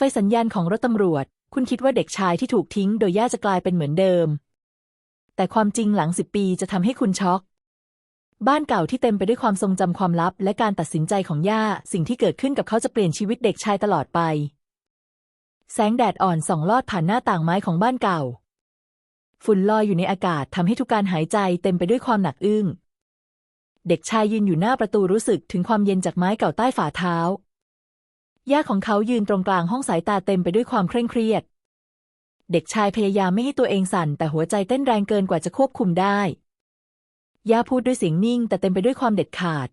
ไฟสัญญาณของรถตำรวจ คุณคิดว่าเด็กชายที่ถูกทิ้ง โดยย่าจะกลายเป็นเหมือนเดิม แต่ความจริงหลังสิบปีจะทำให้คุณช็อก บ้านเก่าที่เต็มไปด้วยความทรงจำความลับ และการตัดสินใจของย่า สิ่งที่เกิดขึ้นกับเขาจะเปลี่ยนชีวิตเด็กชายตลอดไป แสงแดดอ่อนส่องลอดผ่านหน้าต่างไม้ของบ้านเก่า ฝุ่นลอยอยู่ในอากาศทำให้ทุกการหายใจเต็มไปด้วยความหนักอึ้งเด็กชายยืนอยู่หน้าประตูรู้สึกถึงความเย็นจากไม้เก่าใต้ฝ่าเท้า ย่าของเขายืนตรงกลางห้องสายตาเต็มไปด้วยความเคร่งเครียด เด็กชายพยายามไม่ให้ตัวเองสั่น แต่หัวใจเต้นแรงเกินกว่าจะควบคุมได้ ย่าพูดด้วยเสียงนิ่ง แต่เต็มไปด้วยความเด็ดขาด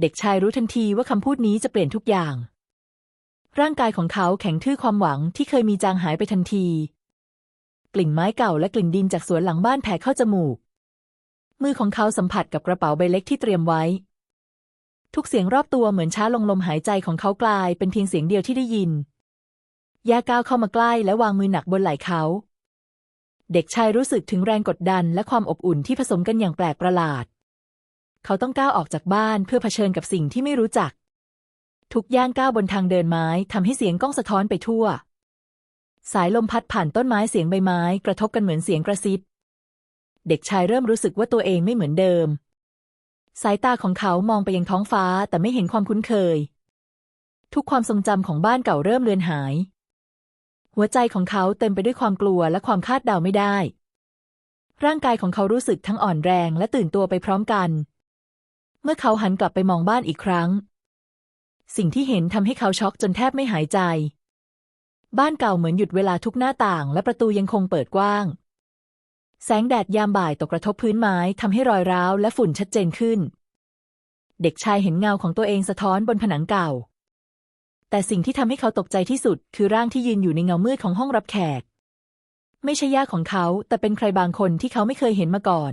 เด็กชายรู้ทันทีว่าคำพูดนี้จะเปลี่ยนทุกอย่าง ร่างกายของเขาแข็งทื่อความหวังที่เคยมีจางหายไปทันที กลิ่นไม้เก่าและกลิ่นดินจากสวนหลังบ้านแผ่เข้าจมูก มือของเขาสัมผัสกับกระเป๋าใบเล็กที่เตรียมไว้ ทุกเสียงรอบตัวเหมือนช้าลงลมหายใจของเขากลายเป็นเพียงเสียงเดียวที่ได้ยิน ยาก้าวเข้ามาใกล้และวางมือหนักบนไหล่เขา เด็กชายรู้สึกถึงแรงกดดันและความอบอุ่นที่ผสมกันอย่างแปลกประหลาด เขาต้องก้าวออกจากบ้านเพื่อเผชิญกับสิ่งที่ไม่รู้จัก ทุกย่างก้าวบนทางเดินไม้ทำให้เสียงก้องสะท้อนไปทั่ว สายลมพัดผ่านต้นไม้เสียงใบไม้ กระทบกันเหมือนเสียงกระซิบ เด็กชายเริ่มรู้สึกว่าตัวเองไม่เหมือนเดิม สายตาของเขามองไปยังท้องฟ้าแต่ไม่เห็นความคุ้นเคย ทุกความทรงจำของบ้านเก่าเริ่มเลือนหาย หัวใจของเขาเต็มไปด้วยความกลัวและความคาดเดาไม่ได้ ร่างกายของเขารู้สึกทั้งอ่อนแรงและตื่นตัวไปพร้อมกัน เมื่อเขาหันกลับไปมองบ้านอีกครั้ง สิ่งที่เห็นทำให้เขาช็อกจนแทบไม่หายใจ บ้านเก่าเหมือนหยุดเวลาทุกหน้าต่าง และประตูยังคงเปิดกว้าง แสงแดดยามบ่ายตกกระทบพื้นไม้ทำให้รอยร้าวและฝุ่นชัดเจนขึ้น เด็กชายเห็นเงาของตัวเองสะท้อนบนผนังเก่า แต่สิ่งที่ทำให้เขาตกใจที่สุด คือร่างที่ยืนอยู่ในเงามืดของห้องรับแขก ไม่ใช่ย่าของเขา แต่เป็นใครบางคนที่เขาไม่เคยเห็นมาก่อน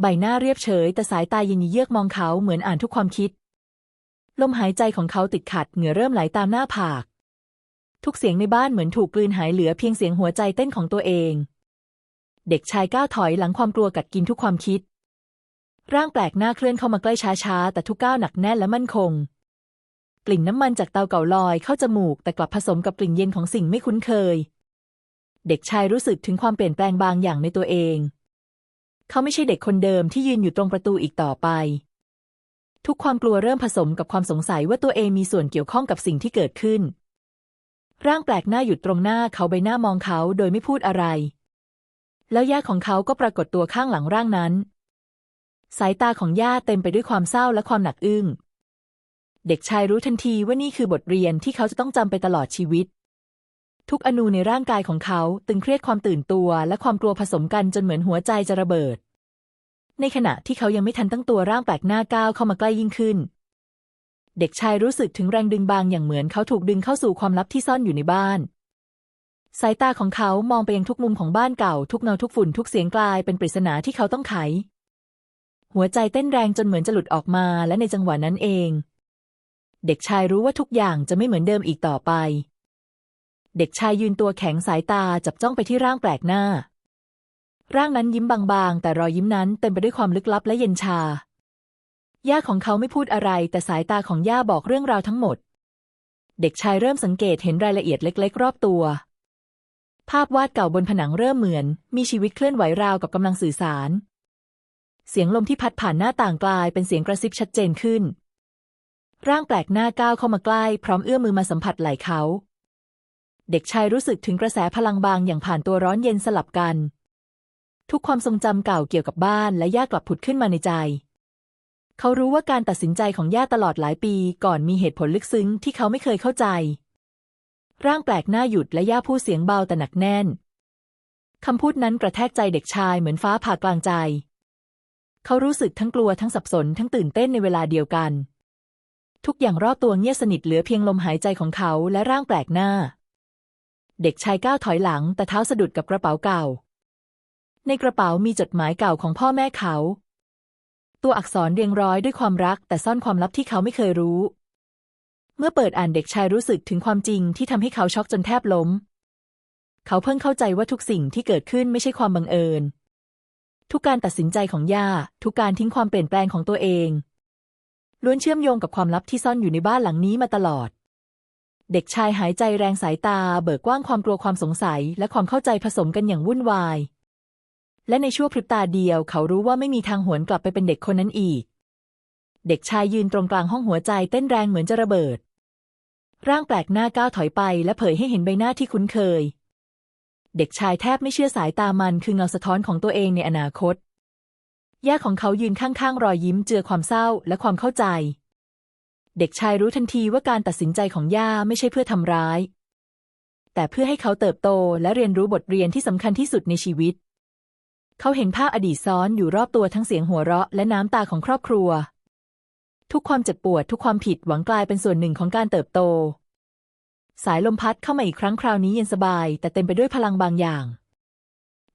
ใบหน้าเรียบเฉย แต่สายตาเย็นเยือกมองเขาเหมือนอ่านทุกความคิด ลมหายใจของเขาติดขัดเหงื่อเริ่มไหลตามหน้าผาก ทุกเสียงในบ้านเหมือนถูกกลืนหายเหลือเพียงเสียงหัวใจเต้นของตัวเอง เด็กชายก้าวถอยหลังความกลัวกัดกินทุกความคิด ร่างแปลกหน้าเคลื่อนเข้ามาใกล้ช้าๆ แต่ทุกก้าวหนักแน่นและมั่นคง กลิ่นน้ำมันจากเตาเก่าลอยเข้าจมูกแต่กลับผสมกับกลิ่นเย็นของสิ่งไม่คุ้นเคย เด็กชายรู้สึกถึงความเปลี่ยนแปลงบางอย่างในตัวเอง เขาไม่ใช่เด็กคนเดิมที่ยืนอยู่ตรงประตูอีกต่อไป ทุกความกลัวเริ่มผสมกับความสงสัยว่าตัวเองมีส่วนเกี่ยวข้องกับสิ่งที่เกิดขึ้น ร่างแปลกหน้าหยุดตรงหน้าเขาใบหน้ามองเขาโดยไม่พูดอะไร แล้วย่าของเขาก็ปรากฏตัวข้างหลังร่างนั้น สายตาของย่าเต็มไปด้วยความเศร้าและความหนักอึ้ง เด็กชายรู้ทันทีว่านี่คือบทเรียนที่เขาจะต้องจำไปตลอดชีวิต ทุกอนูในร่างกายของเขาตึงเครียดความตื่นตัวและความกลัวผสมกันจนเหมือนหัวใจจะระเบิด ในขณะที่เขายังไม่ทันตั้งตัวร่างแปลกหน้าก้าวเข้ามาใกล้ยิ่งขึ้น เด็กชายรู้สึกถึงแรงดึงบางอย่างเหมือนเขาถูกดึงเข้าสู่ความลับที่ซ่อนอยู่ในบ้าน สายตาของเขามองไปยังทุกมุมของบ้านเก่า ทุกเงาทุกฝุ่นทุกเสียงกลายเป็นปริศนาที่เขาต้องไข หัวใจเต้นแรงจนเหมือนจะหลุดออกมาและในจังหวะนั้นเอง เด็กชายรู้ว่าทุกอย่างจะไม่เหมือนเดิมอีกต่อไป เด็กชายยืนตัวแข็งสายตาจับจ้องไปที่ร่างแปลกหน้า ร่างนั้นยิ้มบางๆ แต่รอยยิ้มนั้นเต็มไปด้วยความลึกลับและเย็นชา ย่าของเขาไม่พูดอะไร แต่สายตาของย่าบอกเรื่องราวทั้งหมด เด็กชายเริ่มสังเกตเห็นรายละเอียดเล็ก ๆ รอบตัว ภาพวาดเก่าบนผนังเริ่มเหมือน มีชีวิตเคลื่อนไหวราวกับกำลังสื่อสาร เสียงลมที่พัดผ่านหน้าต่างกลายเป็นเสียงกระซิบชัดเจนขึ้น ร่างแปลกหน้าก้าวเข้ามาใกล้ พร้อมเอื้อมมือมาสัมผัสไหล่เขา เด็กชายรู้สึกถึงกระแสพลังบางอย่างผ่านตัวร้อนเย็นสลับกัน ทุกความทรงจำเก่าเกี่ยวกับบ้านและย่ากลับผุดขึ้นมาในใจ เขารู้ว่าการตัดสินใจของย่าตลอดหลายปี ก่อนมีเหตุผลลึกซึ้งที่เขาไม่เคยเข้าใจ ร่างแปลกหน้าหยุดและย่าพูดเสียงเบาแต่หนักแน่น คำพูดนั้นกระแทกใจเด็กชายเหมือนฟ้าผ่ากลางใจ เขารู้สึกทั้งกลัวทั้งสับสนทั้งตื่นเต้นในเวลาเดียวกัน ทุกอย่างรอบตัวเงียบสนิทเหลือเพียงลมหายใจของเขาและร่างแปลกหน้า เด็กชายก้าวถอยหลังแต่เท้าสะดุดกับกระเป๋าเก่า ในกระเป๋ามีจดหมายเก่าของพ่อแม่เขา ตัวอักษรเรียงร้อยด้วยความรักแต่ซ่อนความลับที่เขาไม่เคยรู้ เมื่อเปิดอ่านเด็กชายรู้สึกถึงความจริงที่ทำให้เขาช็อกจนแทบล้ม เขาเพิ่งเข้าใจว่าทุกสิ่งที่เกิดขึ้นไม่ใช่ความบังเอิญ ทุกการตัดสินใจของย่า ทุกการทิ้งความเปลี่ยนแปลงของตัวเองล้วนเชื่อมโยงกับความลับที่ซ่อนอยู่ในบ้านหลังนี้มาตลอด เด็กชายหายใจแรงสายตา เบิกกว้างความกลัวความสงสัย และความเข้าใจผสมกันอย่างวุ่นวาย และในชั่วพริบตาเดียว เขารู้ว่าไม่มีทางหวนกลับไปเป็นเด็กคนนั้นอีก เด็กชายยืนตรงกลางห้องหัวใจเต้นแรงเหมือนจะระเบิด ร่างแปลกหน้าก้าวถอยไปและเผยให้เห็นใบหน้าที่คุ้นเคย เด็กชายแทบไม่เชื่อสายตามันคือเงาสะท้อนของตัวเองในอนาคตย่าของเขายืนข้างๆ รอยยิ้มเจือความเศร้าและความเข้าใจ เด็กชายรู้ทันทีว่าการตัดสินใจของย่าไม่ใช่เพื่อทำร้าย แต่เพื่อให้เขาเติบโตและเรียนรู้บทเรียนที่สำคัญที่สุดในชีวิต เขาเห็นภาพอดีตซ้อนอยู่รอบตัวทั้งเสียงหัวเราะและน้ำตาของครอบครัว ทุกความเจ็บปวดทุกความผิดหวังกลายเป็นส่วนหนึ่งของการเติบโต สายลมพัดเข้ามาอีกครั้งคราวนี้เย็นสบาย แต่เต็มไปด้วยพลังบางอย่าง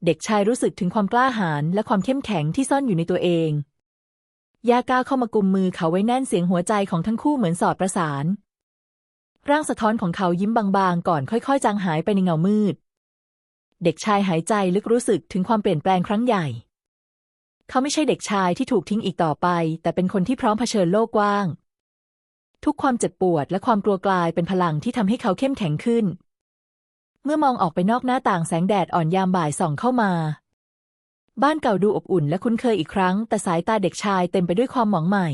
เด็กชายรู้สึกถึงความกล้าหาญและความเข้มแข็งที่ซ่อนอยู่ในตัวเองย่าก้าวเข้ามากุมมือเขาไว้แน่นเสียงหัวใจของทั้งคู่เหมือนสอดประสาน ร่างสะท้อนของเขายิ้มบางๆ ก่อนค่อยๆ จางหายไปในเงามืด เด็กชายหายใจลึกรู้สึกถึงความเปลี่ยนแปลงครั้งใหญ่ เขาไม่ใช่เด็กชายที่ถูกทิ้งอีกต่อไป แต่เป็นคนที่พร้อมเผชิญโลกกว้าง ทุกความเจ็บปวดและความกลัวกลายเป็นพลังที่ทำให้เขาเข้มแข็งขึ้น เมื่อมองออกไปนอกหน้าต่างแสงแดดอ่อนยามบ่ายส่องเข้ามา บ้านเก่าดูอบอุ่นและคุ้นเคยอีกครั้ง แต่สายตาเด็กชายเต็มไปด้วยความหวังใหม่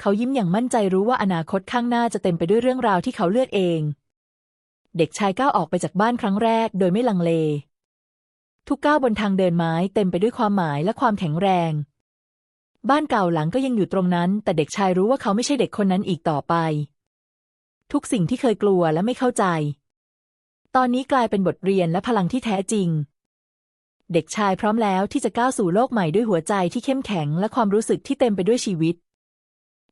เขายิ้มอย่างมั่นใจรู้ว่าอนาคตข้างหน้าจะเต็มไปด้วยเรื่องราวที่เขาเลือกเอง เด็กชายก้าวออกไปจากบ้านครั้งแรก โดยไม่ลังเล ทุกก้าวบนทางเดินไม้เต็มไปด้วยความหมายและความแข็งแรง บ้านเก่าหลังก็ยังอยู่ตรงนั้น แต่เด็กชายรู้ว่าเขาไม่ใช่เด็กคนนั้นอีกต่อไป ทุกสิ่งที่เคยกลัวและไม่เข้าใจ ตอนนี้กลายเป็นบทเรียนและพลังที่แท้จริง เด็กชายพร้อมแล้วที่จะก้าวสู่โลกใหม่ด้วยหัวใจที่เข้มแข็งและความรู้สึกที่เต็มไปด้วยชีวิต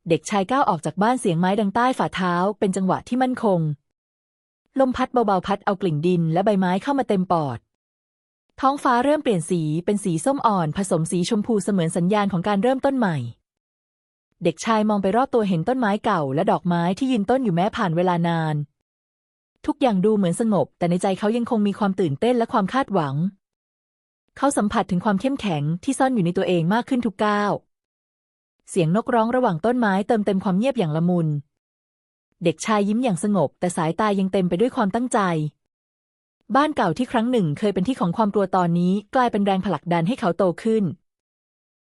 เด็กชายก้าวออกจากบ้านเสียงไม้ดังใต้ฝ่าเท้า เป็นจังหวะที่มั่นคง ลมพัดเบาๆพัดเอากลิ่นดินและใบไม้เข้ามาเต็มปอด ท้องฟ้าเริ่มเปลี่ยนสีเป็นสีส้มอ่อนผสมสีชมพูเสมือนสัญญาณของการเริ่มต้นใหม่ เด็กชายมองไปรอบตัวเห็นต้นไม้เก่า และดอกไม้ที่ยืนต้นอยู่แม้ผ่านเวลานาน ทุกอย่างดูเหมือนสงบ แต่ในใจเขายังคงมีความตื่นเต้นและความคาดหวัง เขาสัมผัสถึงความเข้มแข็งที่ซ่อนอยู่ในตัวเองมากขึ้นทุกก้าวเสียงนกร้องระหว่างต้นไม้เติมเต็มความเงียบอย่างละมุน เด็กชายยิ้มอย่างสงบ แต่สายตายังเต็มไปด้วยความตั้งใจ บ้านเก่าที่ครั้งหนึ่งเคยเป็นที่ของความกลัวตอนนี้ กลายเป็นแรงผลักดันให้เขาโตขึ้น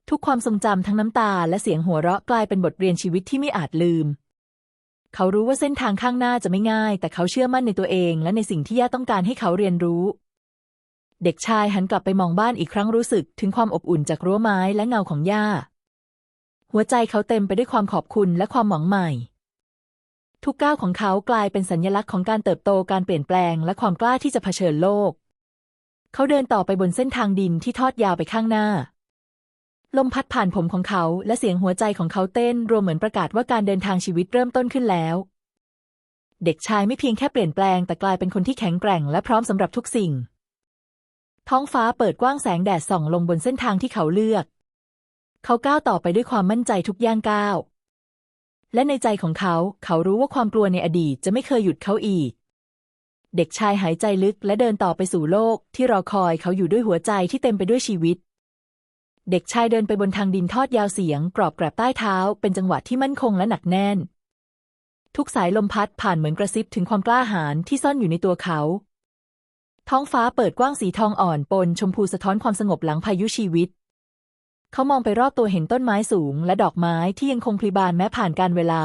ทุกความทรงจำทั้งน้ำตาและเสียงหัวเราะกลายเป็นบทเรียนชีวิตที่ไม่อาจลืม เขารู้ว่าเส้นทางข้างหน้าจะไม่ง่าย แต่เขาเชื่อมั่นในตัวเอง และในสิ่งที่ย่าต้องการให้เขาเรียนรู้ เด็กชายหันกลับไปมองบ้านอีกครั้งรู้สึกถึงความอบอุ่นจากรั้วไม้และเงาของย่า หัวใจเขาเต็มไปด้วยความขอบคุณและความหวังใหม่ ทุกก้าวของเขากลายเป็นสัญลักษณ์ของการเติบโตการเปลี่ยนแปลง และความกล้าที่จะเผชิญโลก เขาเดินต่อไปบนเส้นทางดินที่ทอดยาวไปข้างหน้า ลมพัดผ่านผมของเขาและเสียงหัวใจของเขาเต้น รวมเหมือนประกาศว่าการเดินทางชีวิตเริ่มต้นขึ้นแล้ว เด็กชายไม่เพียงแค่เปลี่ยนแปลง แต่กลายเป็นคนที่แข็งแกร่งและพร้อมสำหรับทุกสิ่ง ท้องฟ้าเปิดกว้างแสงแดดส่องลงบนเส้นทางที่เขาเลือก เขาก้าวต่อไปด้วยความมั่นใจทุกย่างก้าว และในใจของเขา เขารู้ว่าความกลัวในอดีตจะไม่เคยหยุดเขาอีก เด็กชายหายใจลึกและเดินต่อไปสู่โลก ที่รอคอยเขาอยู่ด้วยหัวใจที่เต็มไปด้วยชีวิต เด็กชายเดินไปบนทางดินทอดยาวเสียง กรอบแกรบใต้เท้า เป็นจังหวะที่มั่นคงและหนักแน่น ทุกสายลมพัดผ่านเหมือนกระซิบถึงความกล้าหาญที่ซ่อนอยู่ในตัวเขา ท้องฟ้าเปิดกว้างสีทองอ่อนปนชมพูสะท้อนความสงบหลังพายุชีวิต เขามองไปรอบตัวเห็นต้นไม้สูง และดอกไม้ที่ยังคงพลีบานแม้ผ่านการเวลา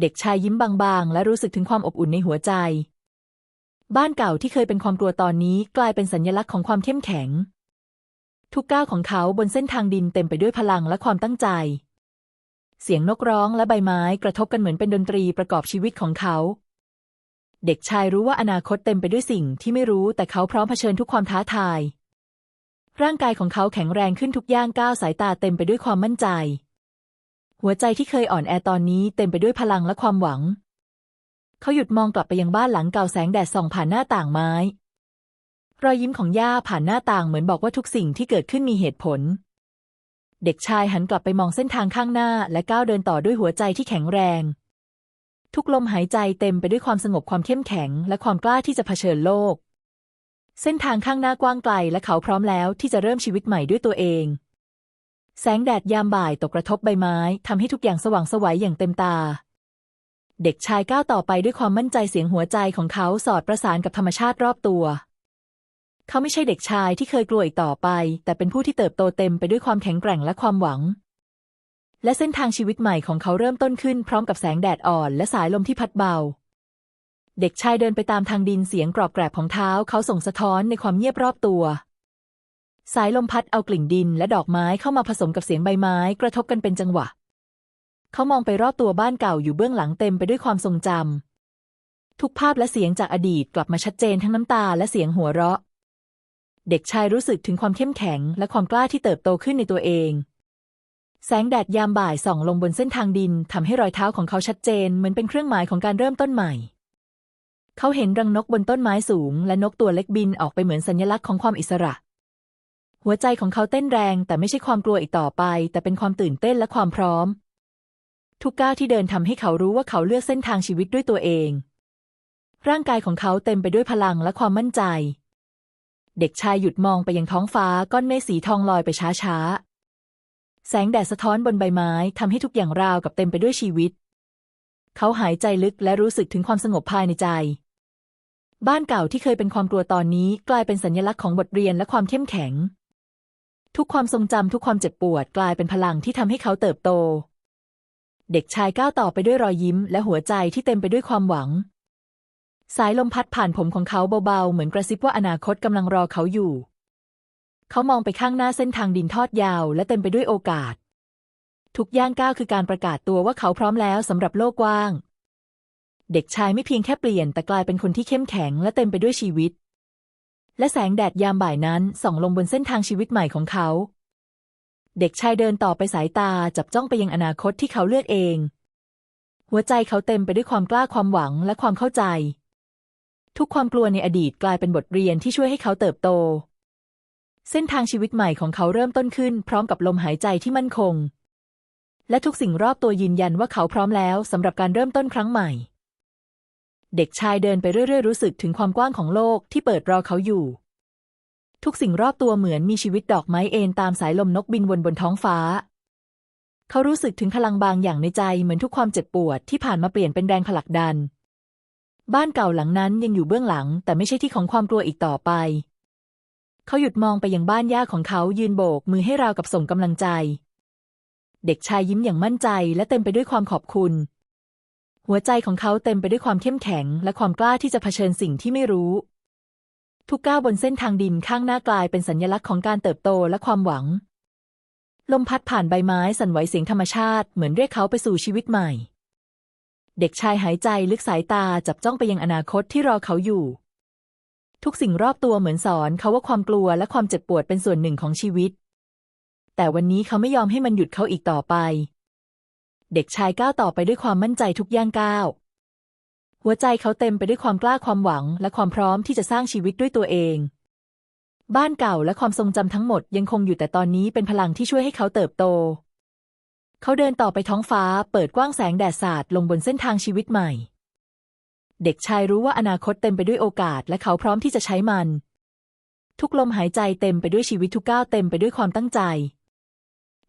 เด็กชายยิ้มบางๆ และรู้สึกถึงความอบอุ่นในหัวใจ บ้านเก่าที่เคยเป็นความกลัวตอนนี้กลายเป็นสัญลักษณ์ของความเข้มแข็ง ทุกก้าวของเขาบนเส้นทางดินเต็มไปด้วยพลังและความตั้งใจ เสียงนกร้องและใบไม้กระทบกันเหมือนเป็นดนตรีประกอบชีวิตของเขา เด็กชายรู้ว่าอนาคตเต็มไปด้วยสิ่งที่ไม่รู้แต่เขาพร้อมเผชิญทุกความท้าทาย ร่างกายของเขาแข็งแรงขึ้นทุกย่างก้าวสายตาเต็มไปด้วยความมั่นใจ หัวใจที่เคยอ่อนแอตอนนี้เต็มไปด้วยพลังและความหวัง เขาหยุดมองกลับไปยังบ้านหลังเก่าแสงแดดส่องผ่านหน้าต่างไม้ รอยยิ้มของย่าผ่านหน้าต่างเหมือนบอกว่าทุกสิ่งที่เกิดขึ้นมีเหตุผล เด็กชายหันกลับไปมองเส้นทางข้างหน้าและก้าวเดินต่อด้วยหัวใจที่แข็งแรง ทุกลมหายใจเต็มไปด้วยความสงบความเข้มแข็ง และความกล้าที่จะเผชิญโลก เส้นทางข้างหน้ากว้างไกลและเขาพร้อมแล้วที่จะเริ่มชีวิตใหม่ด้วยตัวเอง แสงแดดยามบ่ายตกกระทบใบไม้ทำให้ทุกอย่างสว่างไสวัยอย่างเต็มตา เด็กชายก้าวต่อไปด้วยความมั่นใจเสียงหัวใจของเขาสอดประสานกับธรรมชาติรอบตัว เขาไม่ใช่เด็กชายที่เคยกลัวอีกต่อไป แต่เป็นผู้ที่เติบโตเต็มไปด้วยความแข็งแกร่งและความหวัง และเส้นทางชีวิตใหม่ของเขาเริ่มต้นขึ้นพร้อมกับแสงแดดอ่อน และสายลมที่พัดเบา เด็กชายเดินไปตามทางดินเสียงกรอบแกรบของเท้าเขาส่งสะท้อนในความเงียบรอบตัว สายลมพัดเอากลิ่นดินและดอกไม้เข้ามาผสมกับเสียงใบไม้กระทบกันเป็นจังหวะ เขามองไปรอบตัวบ้านเก่าอยู่เบื้องหลังเต็มไปด้วยความทรงจำทุกภาพและเสียงจากอดีตกลับมาชัดเจนทั้งน้ำตาและเสียงหัวเราะ เด็กชายรู้สึกถึงความเข้มแข็งและความกล้าที่เติบโตขึ้นในตัวเอง แสงแดดยามบ่ายส่องลงบนเส้นทางดินทำให้รอยเท้าของเขาชัดเจนเหมือนเป็นเครื่องหมายของการเริ่มต้นใหม่ เขาเห็นรังนกบนต้นไม้สูง และนกตัวเล็กบินออกไปเหมือนสัญลักษณ์ของความอิสระ หัวใจของเขาเต้นแรง แต่ไม่ใช่ความกลัวอีกต่อไป แต่เป็นความตื่นเต้นและความพร้อม ทุกก้าวที่เดินทำให้เขารู้ว่าเขาเลือกเส้นทางชีวิตด้วยตัวเอง ร่างกายของเขาเต็มไปด้วยพลังและความมั่นใจ เด็กชายหยุดมองไปยังท้องฟ้าก้อนเมฆสีทองลอยไปช้าๆ แสงแดดสะท้อนบนใบไม้ทำให้ทุกอย่างราวกับเต็มไปด้วยชีวิต เขาหายใจลึกและรู้สึกถึงความสงบภายในใจ บ้านเก่าที่เคยเป็นความกลัวตอนนี้กลายเป็นสัญลักษณ์ของบทเรียนและความเข้มแข็ง ทุกความทรงจำทุกความเจ็บปวดกลายเป็นพลังที่ทำให้เขาเติบโต เด็กชายก้าวต่อไปด้วยรอยยิ้ม และหัวใจที่เต็มไปด้วยความหวัง สายลมพัดผ่านผมของเขาเบาๆ เหมือนกระซิบว่าอนาคตกำลังรอเขาอยู่ เขามองไปข้างหน้าเส้นทางดินทอดยาว และเต็มไปด้วยโอกาส ทุกย่างก้าวคือการประกาศตัวว่าเขาพร้อมแล้วสำหรับโลกกว้าง เด็กชายไม่เพียงแค่เปลี่ยน แต่กลายเป็นคนที่เข้มแข็งและเต็มไปด้วยชีวิต และแสงแดดยามบ่ายนั้นส่องลงบนเส้นทางชีวิตใหม่ของเขา เด็กชายเดินต่อไปสายตาจับจ้องไปยังอนาคตที่เขาเลือกเอง หัวใจเขาเต็มไปด้วยความกล้าความหวังและความเข้าใจ ทุกความกลัวในอดีตกลายเป็นบทเรียนที่ช่วยให้เขาเติบโต เส้นทางชีวิตใหม่ของเขาเริ่มต้นขึ้น พร้อมกับลมหายใจที่มั่นคง และทุกสิ่งรอบตัวยืนยันว่าเขาพร้อมแล้วสำหรับการเริ่มต้นครั้งใหม่ เด็กชายเดินไปเรื่อยๆรู้สึกถึงความกว้างของโลกที่เปิดรอเขาอยู่ ทุกสิ่งรอบตัวเหมือนมีชีวิตดอกไม้เอนตามสายลมนกบินวนบนท้องฟ้า เขารู้สึกถึงพลังบางอย่างในใจเหมือนทุกความเจ็บปวดที่ผ่านมาเปลี่ยนเป็นแรงผลักดัน บ้านเก่าหลังนั้นยังอยู่เบื้องหลัง แต่ไม่ใช่ที่ของความกลัวอีกต่อไป เขาหยุดมองไปยังบ้านย่าของเขายืนโบกมือให้ราวกับส่งกำลังใจ เด็กชายยิ้มอย่างมั่นใจและเต็มไปด้วยความขอบคุณ หัวใจของเขาเต็มไปด้วยความเข้มแข็ง และความกล้าที่จะเผชิญสิ่งที่ไม่รู้ ทุกก้าวบนเส้นทางดินข้างหน้ากลายเป็นสัญลักษณ์ของการเติบโตและความหวัง ลมพัดผ่านใบไม้สั่นไหวเสียงธรรมชาติเหมือนเรียกเขาไปสู่ชีวิตใหม่ เด็กชายหายใจลึกสายตาจับจ้องไปยังอนาคตที่รอเขาอยู่ ทุกสิ่งรอบตัวเหมือนสอนเขาว่าความกลัวและความเจ็บปวดเป็นส่วนหนึ่งของชีวิต แต่วันนี้เขาไม่ยอมให้มันหยุดเขาอีกต่อไป เด็กชายก้าวต่อไปด้วยความมั่นใจทุกย่างก้าว หัวใจเขาเต็มไปด้วยความกล้าความหวัง และความพร้อมที่จะสร้างชีวิตด้วยตัวเอง บ้านเก่าและความทรงจำทั้งหมดยังคงอยู่แต่ตอนนี้เป็นพลังที่ช่วยให้เขาเติบโต เขาเดินต่อไปท้องฟ้า เปิดกว้างแสงแดดสาดลงบนเส้นทางชีวิตใหม่ เด็กชายรู้ว่าอนาคตเต็มไปด้วยโอกาส และเขาพร้อมที่จะใช้มัน ทุกลมหายใจเต็มไปด้วยชีวิตทุกก้าวเต็มไปด้วยความตั้งใจ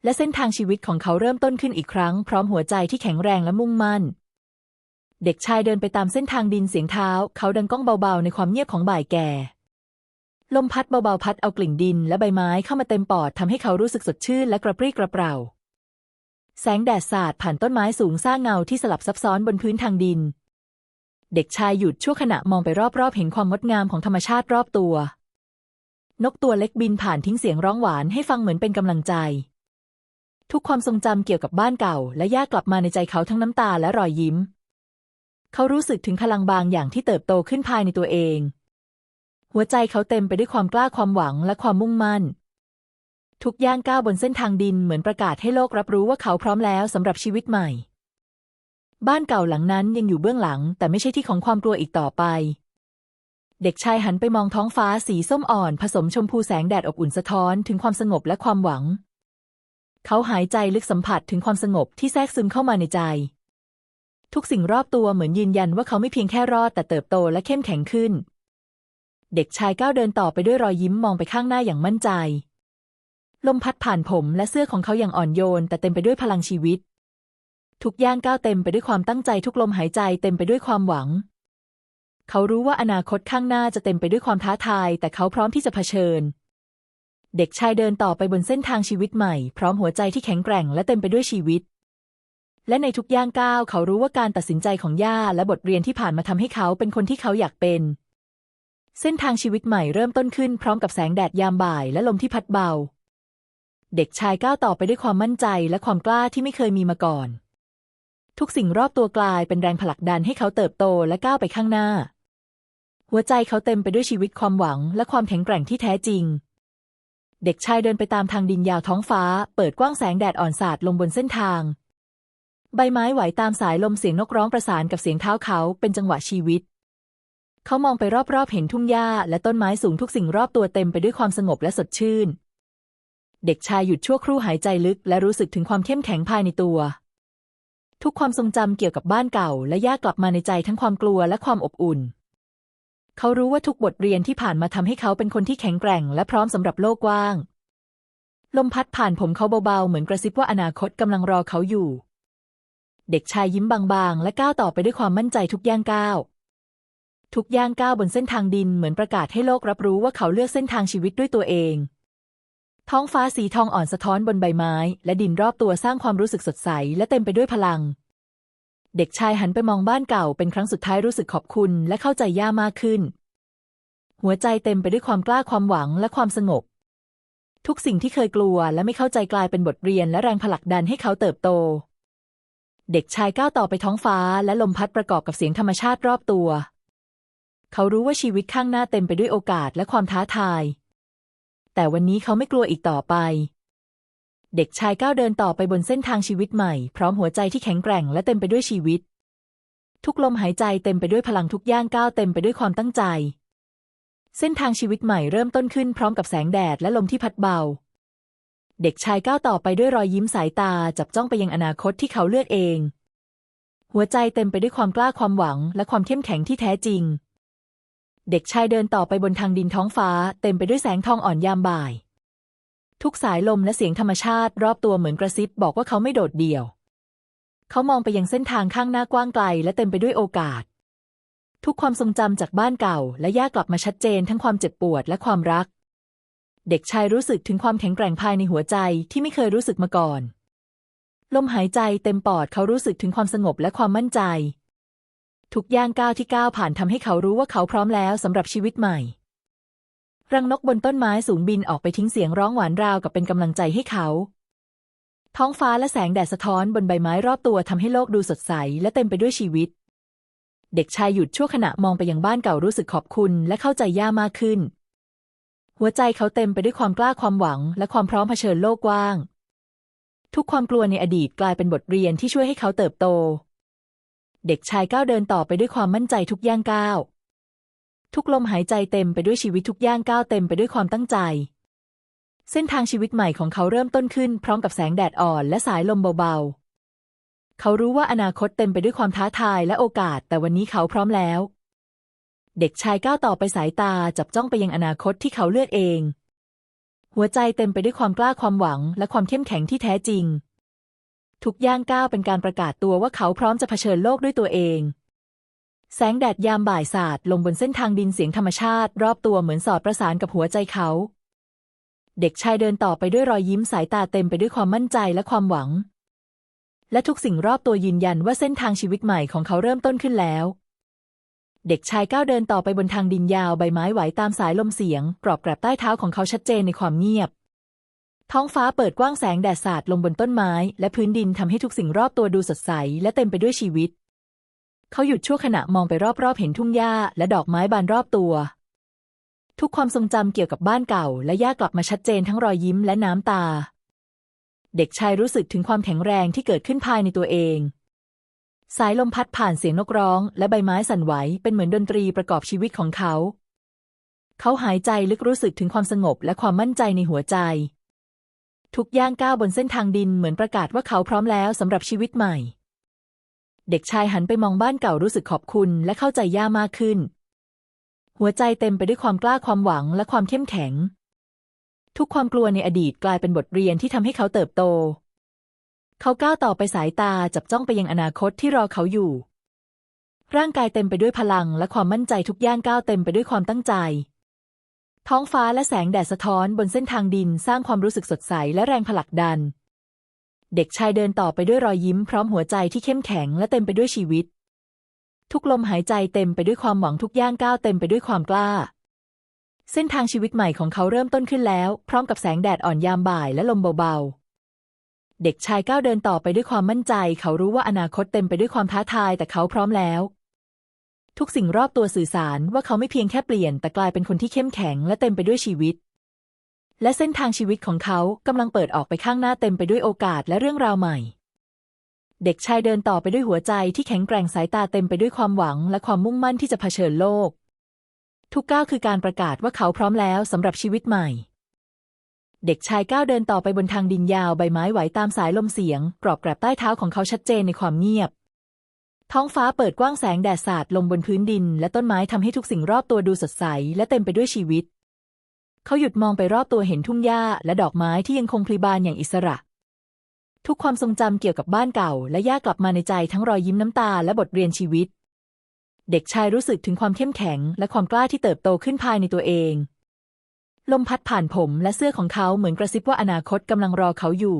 และเส้นทางชีวิตของเขาเริ่มต้นขึ้นอีกครั้ง พร้อมหัวใจที่แข็งแรงและมุ่งมั่น เด็กชายเดินไปตามเส้นทางดินเสียงเท้า เขาดังก้องเบาๆ ในความเงียบของบ่ายแก่ ลมพัดเบาๆ พัดเอากลิ่นดินและใบไม้เข้ามาเต็มปอดทำให้เขารู้สึกสดชื่นและกระปรี้กระเปร่า แสงแดดสาดผ่านต้นไม้สูงสร้างเงาที่สลับซับซ้อนบนพื้นทางดิน เด็กชายหยุดชั่วขณะมองไปรอบๆ เห็นความงดงามของธรรมชาติรอบตัว นกตัวเล็กบินผ่านทิ้งเสียงร้องหวานให้ฟังเหมือนเป็นกำลังใจ ทุกความทรงจำเกี่ยวกับบ้านเก่า และย่ากลับมาในใจเขาทั้งน้ำตาและรอยยิ้ม เขารู้สึกถึงพลังบางอย่างที่เติบโตขึ้นภายในตัวเอง หัวใจเขาเต็มไปด้วยความกล้าความหวังและความมุ่งมั่น ทุกย่างก้าวบนเส้นทางดินเหมือนประกาศให้โลกรับรู้ว่าเขาพร้อมแล้วสำหรับชีวิตใหม่ บ้านเก่าหลังนั้นยังอยู่เบื้องหลัง แต่ไม่ใช่ที่ของความกลัวอีกต่อไปเด็กชายหันไปมองท้องฟ้าสีส้มอ่อน ผสมชมพูแสงแดดอบอุ่นสะท้อนถึงความสงบและความหวัง เขาหายใจลึกสัมผัสถึงความสงบที่แทรกซึมเข้ามาในใจ ทุกสิ่งรอบตัวเหมือนยืนยันว่าเขาไม่เพียงแค่รอดแต่เติบโตและเข้มแข็งขึ้น เด็กชายก้าวเดินต่อไปด้วยรอยยิ้มมองไปข้างหน้าอย่างมั่นใจ ลมพัดผ่านผมและเสื้อของเขาอย่างอ่อนโยน แต่เต็มไปด้วยพลังชีวิต ทุกย่างก้าวเต็มไปด้วยความตั้งใจทุกลมหายใจเต็มไปด้วยความหวัง เขารู้ว่าอนาคตข้างหน้าจะเต็มไปด้วยความท้าทาย แต่เขาพร้อมที่จะเผชิญ เด็กชายเดินต่อไปบนเส้นทางชีวิตใหม่ พร้อมหัวใจที่แข็งแกร่งและเต็มไปด้วยชีวิต และในทุกย่างก้าวเขารู้ว่าการตัดสินใจของย่าและบทเรียนที่ผ่านมาทำให้เขาเป็นคนที่เขาอยากเป็น เส้นทางชีวิตใหม่เริ่มต้นขึ้นพร้อมกับแสงแดดยามบ่ายและลมที่พัดเบา เด็กชายก้าวต่อไปด้วยความมั่นใจและความกล้าที่ไม่เคยมีมาก่อน ทุกสิ่งรอบตัวกลายเป็นแรงผลักดันให้เขาเติบโตและก้าวไปข้างหน้า หัวใจเขาเต็มไปด้วยชีวิตความหวังและความแข็งแกร่งที่แท้จริง เด็กชายเดินไปตามทางดินยาวท้องฟ้า เปิดกว้างแสงแดดอ่อนสาดลงบนเส้นทาง ใบไม้ไหวตามสายลมเสียงนกร้องประสานกับเสียงเท้าเขาเป็นจังหวะชีวิต เขามองไปรอบๆ เห็นทุ่งหญ้าและต้นไม้สูงทุกสิ่งรอบตัวเต็มไปด้วยความสงบและสดชื่น เด็กชายหยุดชั่วครู่หายใจลึก และรู้สึกถึงความเข้มแข็งภายในตัว ทุกความทรงจำเกี่ยวกับบ้านเก่า และย่ากลับมาในใจทั้งความกลัวและความอบอุ่น เขารู้ว่าทุกบทเรียนที่ผ่านมาทำให้เขาเป็นคนที่แข็งแกร่ง และพร้อมสำหรับโลกกว้าง ลมพัดผ่านผมเขาเบาๆ เหมือนกระซิบว่าอนาคตกำลังรอเขาอยู่ เด็กชายยิ้มบางๆ และก้าวต่อไปด้วยความมั่นใจทุกย่างก้าว ทุกย่างก้าวบนเส้นทางดินเหมือนประกาศให้โลกรับรู้ว่าเขาเลือกเส้นทางชีวิตด้วยตัวเอง ท้องฟ้าสีทองอ่อนสะท้อนบนใบไม้ และดินรอบตัวสร้างความรู้สึกสดใส และเต็มไปด้วยพลัง เด็กชายหันไปมองบ้านเก่าเป็นครั้งสุดท้ายรู้สึกขอบคุณ และเข้าใจย่ามากขึ้น หัวใจเต็มไปด้วยความกล้าความหวังและความสงบ ทุกสิ่งที่เคยกลัวและไม่เข้าใจกลายเป็นบทเรียนและแรงผลักดันให้เขาเติบโต เด็กชายก้าวต่อไปท้องฟ้าและลมพัดประกอบกับเสียงธรรมชาติรอบตัว เขารู้ว่าชีวิตข้างหน้าเต็มไปด้วยโอกาสและความท้าทาย แต่วันนี้เขาไม่กลัวอีกต่อไป เด็กชายก้าวเดินต่อไปบนเส้นทางชีวิตใหม่ พร้อมหัวใจที่แข็งแกร่งและเต็มไปด้วยชีวิต ทุกลมหายใจเต็มไปด้วยพลังทุกย่างก้าวเต็มไปด้วยความตั้งใจ เส้นทางชีวิตใหม่เริ่มต้นขึ้นพร้อมกับแสงแดดและลมที่พัดเบา เด็กชายก้าวต่อไปด้วยรอยยิ้มสายตาจับจ้องไปยังอนาคตที่เขาเลือกเอง หัวใจเต็มไปด้วยความกล้าความหวัง และความเข้มแข็งที่แท้จริง เด็กชายเดินต่อไปบนทางดินท้องฟ้า เต็มไปด้วยแสงทองอ่อนยามบ่าย ทุกสายลมและเสียงธรรมชาติรอบตัวเหมือนกระซิบบอกว่าเขาไม่โดดเดี่ยว เขามองไปยังเส้นทางข้างหน้ากว้างไกลและเต็มไปด้วยโอกาส ทุกความทรงจำจากบ้านเก่า และย่ากลับมาชัดเจนทั้งความเจ็บปวดและความรัก เด็กชายรู้สึกถึงความแข็งแกร่งภายในหัวใจที่ไม่เคยรู้สึกมาก่อน ลมหายใจเต็มปอดเขารู้สึกถึงความสงบและความมั่นใจ ทุกย่างก้าวที่ก้าวผ่านทำให้เขารู้ว่าเขาพร้อมแล้วสำหรับชีวิตใหม่ รังนกบนต้นไม้สูงบินออกไปทิ้งเสียงร้องหวานราวกับเป็นกำลังใจให้เขา ท้องฟ้าและแสงแดดสะท้อนบนใบไม้รอบตัวทำให้โลกดูสดใสและเต็มไปด้วยชีวิต เด็กชายหยุดชั่วขณะมองไปยังบ้านเก่ารู้สึกขอบคุณและเข้าใจย่ามากขึ้น หัวใจเขาเต็มไปด้วยความกล้าความหวัง และความพร้อมเผชิญโลกกว้าง ทุกความกลัวในอดีตกลายเป็นบทเรียนที่ช่วยให้เขาเติบโต เด็กชายก้าวเดินต่อไปด้วยความมั่นใจทุกย่างก้าว ทุกลมหายใจเต็มไปด้วยชีวิตทุกย่างก้าวเต็มไปด้วยความตั้งใจ เส้นทางชีวิตใหม่ของเขาเริ่มต้นขึ้นพร้อมกับแสงแดดอ่อนและสายลมเบาๆ เขารู้ว่าอนาคตเต็มไปด้วยความท้าทายและโอกาส แต่วันนี้เขาพร้อมแล้ว เด็กชายก้าวต่อไปสายตาจับจ้องไปยังอนาคตที่เขาเลือกเอง หัวใจเต็มไปด้วยความกล้าความหวัง และความเข้มแข็งที่แท้จริง ทุกย่างก้าวเป็นการประกาศตัวว่าเขาพร้อมจะเผชิญโลกด้วยตัวเอง แสงแดดยามบ่ายสาดลงบนเส้นทางดินเสียงธรรมชาติ รอบตัวเหมือนสอดประสานกับหัวใจเขา เด็กชายเดินต่อไปด้วยรอยยิ้มสายตาเต็มไปด้วยความมั่นใจและความหวัง และทุกสิ่งรอบตัวยืนยันว่าเส้นทางชีวิตใหม่ของเขาเริ่มต้นขึ้นแล้ว เด็กชายก้าวเดินต่อไปบนทางดินยาวใบไม้ไหวตามสายลมเสียง กรอบแกรบใต้เท้าของเขาชัดเจนในความเงียบ ท้องฟ้าเปิดกว้างแสงแดดสาดลงบนต้นไม้ และพื้นดินทำให้ทุกสิ่งรอบตัวดูสดใส และเต็มไปด้วยชีวิต เขาหยุดชั่วขณะมองไปรอบๆ เห็นทุ่งหญ้าและดอกไม้บานรอบตัว ทุกความทรงจำเกี่ยวกับบ้านเก่า และย่ากลับมาชัดเจนทั้งรอยยิ้มและน้ำตา เด็กชายรู้สึกถึงความแข็งแรงที่เกิดขึ้นภายในตัวเอง สายลมพัดผ่านเสียงนกร้อง และใบไม้สั่นไหวเป็นเหมือนดนตรีประกอบชีวิตของเขา เขาหายใจลึกรู้สึกถึงความสงบและความมั่นใจในหัวใจ ทุกย่างก้าวบนเส้นทางดินเหมือนประกาศว่าเขาพร้อมแล้วสำหรับชีวิตใหม่ เด็กชายหันไปมองบ้านเก่ารู้สึกขอบคุณ และเข้าใจย่ามากขึ้น หัวใจเต็มไปด้วยความกล้าความหวังและความเข้มแข็ง ทุกความกลัวในอดีตกลายเป็นบทเรียนที่ทำให้เขาเติบโต เขาก้าวต่อไปสายตาจับจ้องไปยังอนาคตที่รอเขาอยู่ ร่างกายเต็มไปด้วยพลังและความมั่นใจทุกย่างก้าวเต็มไปด้วยความตั้งใจ ท้องฟ้าและแสงแดดสะท้อนบนเส้นทางดินสร้างความรู้สึกสดใสและแรงผลักดัน เด็กชายเดินต่อไปด้วยรอยยิ้มพร้อมหัวใจที่เข้มแข็งและเต็มไปด้วยชีวิต ทุกลมหายใจเต็มไปด้วยความหวังทุกย่างก้าวเต็มไปด้วยความกล้า เส้นทางชีวิตใหม่ของเขาเริ่มต้นขึ้นแล้ว พร้อมกับแสงแดดอ่อนยามบ่ายและลมเบาๆ เด็กชายก้าวเดินต่อไปด้วยความมั่นใจ เขารู้ว่าอนาคตเต็มไปด้วยความท้าทายแต่เขาพร้อมแล้ว ทุกสิ่งรอบตัวสื่อสารว่าเขาไม่เพียงแค่เปลี่ยน แต่กลายเป็นคนที่เข้มแข็งและเต็มไปด้วยชีวิต และเส้นทางชีวิตของเขากำลังเปิดออกไปข้างหน้าเต็มไปด้วยโอกาสและเรื่องราวใหม่ เด็กชายเดินต่อไปด้วยหัวใจที่แข็งแกร่งสายตาเต็มไปด้วยความหวัง และความมุ่งมั่นที่จะเผชิญโลก ทุกก้าวคือการประกาศว่าเขาพร้อมแล้วสำหรับชีวิตใหม่ เด็กชายก้าวเดินต่อไปบนทางดินยาวใบไม้ไหวตามสายลมเสียง กรอบแกรบใต้เท้าของเขาชัดเจนในความเงียบ ท้องฟ้าเปิดกว้างแสงแดดสาดลงบนพื้นดิน และต้นไม้ทำให้ทุกสิ่งรอบตัวดูสดใส และเต็มไปด้วยชีวิต เขาหยุดมองไปรอบตัวเห็นทุ่งหญ้าและดอกไม้ที่ยังคงพลีบานอย่างอิสระ ทุกความทรงจำเกี่ยวกับบ้านเก่า และย่ากลับมาในใจทั้งรอยยิ้มน้ำตาและบทเรียนชีวิต เด็กชายรู้สึกถึงความเข้มแข็ง และความกล้าที่เติบโตขึ้นภายในตัวเอง ลมพัดผ่านผมและเสื้อของเขาเหมือนกระซิบว่าอนาคตกำลังรอเขาอยู่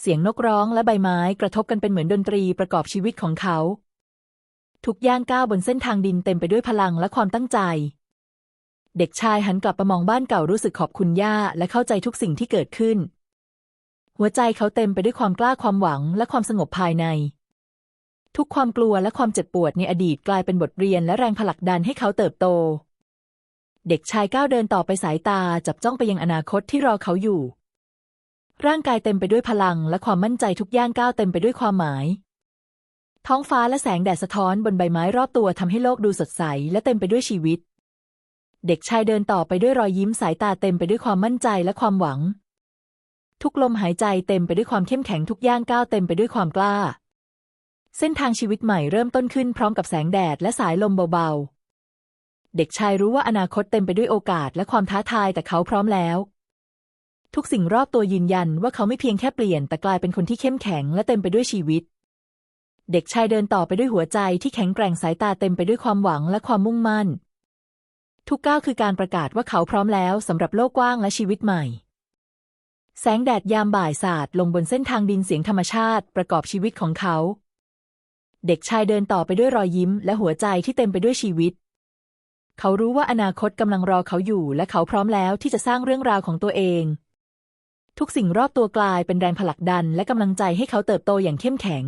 เสียงนกร้องและใบไม้กระทบกันเป็นเหมือนดนตรีประกอบชีวิตของเขา ทุกย่างก้าวบนเส้นทางดินเต็มไปด้วยพลังและความตั้งใจ เด็กชายหันกลับมามองบ้านเก่ารู้สึกขอบคุณย่าและเข้าใจทุกสิ่งที่เกิดขึ้น หัวใจเขาเต็มไปด้วยความกล้าความหวังและความสงบภายใน ทุกความกลัวและความเจ็บปวดในอดีตกลายเป็นบทเรียนและแรงผลักดันให้เขาเติบโต เด็กชายก้าวเดินต่อไปสายตาจับจ้องไปยังอนาคตที่รอเขาอยู่ ร่างกายเต็มไปด้วยพลังและความมั่นใจทุกย่างก้าวเต็มไปด้วยความหมายท้องฟ้าและแสงแดดสะท้อนบนใบไม้รอบตัวทำให้โลกดูสดใส และเต็มไปด้วยชีวิต เด็กชายเดินต่อไปด้วยรอยยิ้มสายตาเต็มไปด้วยความมั่นใจและความหวัง ทุกลมหายใจเต็มไปด้วยความเข้มแข็งทุกย่างก้าวเต็มไปด้วยความกล้า เส้นทางชีวิตใหม่เริ่มต้นขึ้นพร้อมกับแสงแดดและสายลมเบาๆ เด็กชายรู้ว่าอนาคตเต็มไปด้วยโอกาสและความท้าทายแต่เขาพร้อมแล้ว ทุกสิ่งรอบตัวยืนยันว่าเขาไม่เพียงแค่เปลี่ยนแต่กลายเป็นคนที่เข้มแข็งและเต็มไปด้วยชีวิต เด็กชายเดินต่อไปด้วยหัวใจที่แข็งแกร่งสายตาเต็มไปด้วยความหวังและความมุ่งมั่น ทุกก้าวคือการประกาศว่าเขาพร้อมแล้วสำหรับโลกกว้างและชีวิตใหม่ แสงแดดยามบ่ายสาดลงบนเส้นทางดินเสียงธรรมชาติประกอบชีวิตของเขา เด็กชายเดินต่อไปด้วยรอยยิ้ม และหัวใจที่เต็มไปด้วยชีวิต เขารู้ว่าอนาคตกำลังรอเขาอยู่ และเขาพร้อมแล้วที่จะสร้างเรื่องราวของตัวเอง ทุกสิ่งรอบตัวกลายเป็นแรงผลักดัน และกำลังใจให้เขาเติบโตอย่างเข้มแข็ง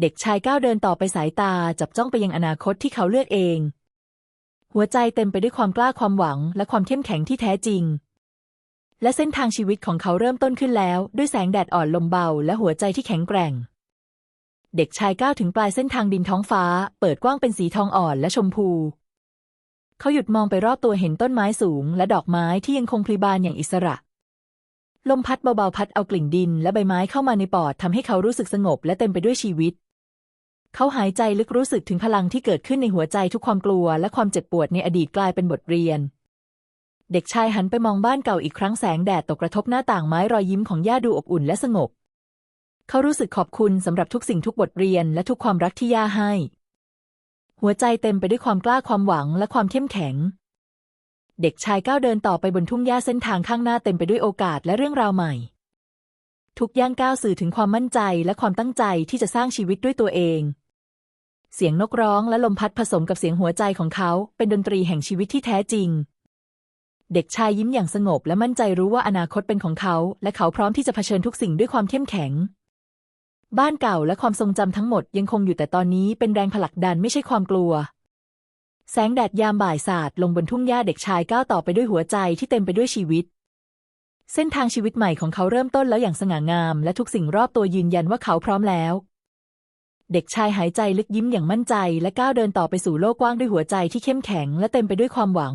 เด็กชายก้าวเดินต่อไปสายตาจับจ้องไปยังอนาคตที่เขาเลือกเอง หัวใจเต็มไปด้วยความกล้าความหวัง และความเข้มแข็งที่แท้จริง และเส้นทางชีวิตของเขาเริ่มต้นขึ้นแล้ว ด้วยแสงแดดอ่อนลมเบา และหัวใจที่แข็งแกร่ง เด็กชายก้าวถึงปลายเส้นทางดินท้องฟ้า เปิดกว้างเป็นสีทองอ่อนและชมพู เขาหยุดมองไปรอบตัวเห็นต้นไม้สูง และดอกไม้ที่ยังคงพลีบานอย่างอิสระ ลมพัดเบาๆพัดเอากลิ่นดิน และใบไม้เข้ามาในปอดทำให้เขารู้สึกสงบและเต็มไปด้วยชีวิต เขาหายใจลึกรู้สึกถึงพลังที่เกิดขึ้นในหัวใจทุกความกลัว และความเจ็บปวดในอดีตกลายเป็นบทเรียน เด็กชายหันไปมองบ้านเก่าอีกครั้งแสงแดดตกกระทบหน้าต่างไม้รอยยิ้มของย่าดูอบอุ่นและสงบ เขารู้สึกขอบคุณสำหรับทุกสิ่งทุกบทเรียนและทุกความรักที่ย่าให้ หัวใจเต็มไปด้วยความกล้าความหวังและความเข้มแข็ง เด็กชายก้าวเดินต่อไปบนทุ่งหญ้าเส้นทางข้างหน้าเต็มไปด้วยโอกาสและเรื่องราวใหม่ทุกย่างก้าวสื่อถึงความมั่นใจและความตั้งใจที่จะสร้างชีวิตด้วยตัวเอง เสียงนกร้องและลมพัดผสมกับเสียงหัวใจของเขา เป็นดนตรีแห่งชีวิตที่แท้จริง เด็กชายยิ้มอย่างสงบและมั่นใจรู้ว่าอนาคตเป็นของเขา และเขาพร้อมที่จะเผชิญทุกสิ่งด้วยความเข้มแข็ง บ้านเก่าและความทรงจำทั้งหมดยังคงอยู่แต่ตอนนี้เป็นแรงผลักดันไม่ใช่ความกลัว แสงแดดยามบ่ายสาดลงบนทุ่งหญ้าเด็กชายก้าวต่อไปด้วยหัวใจที่เต็มไปด้วยชีวิตเส้นทางชีวิตใหม่ของเขาเริ่มต้นแล้วอย่างสง่างาม และทุกสิ่งรอบตัวยืนยันว่าเขาพร้อมแล้ว เด็กชายหายใจลึกยิ้มอย่างมั่นใจ และก้าวเดินต่อไปสู่โลกกว้างด้วยหัวใจที่เข้มแข็งและเต็มไปด้วยความหวัง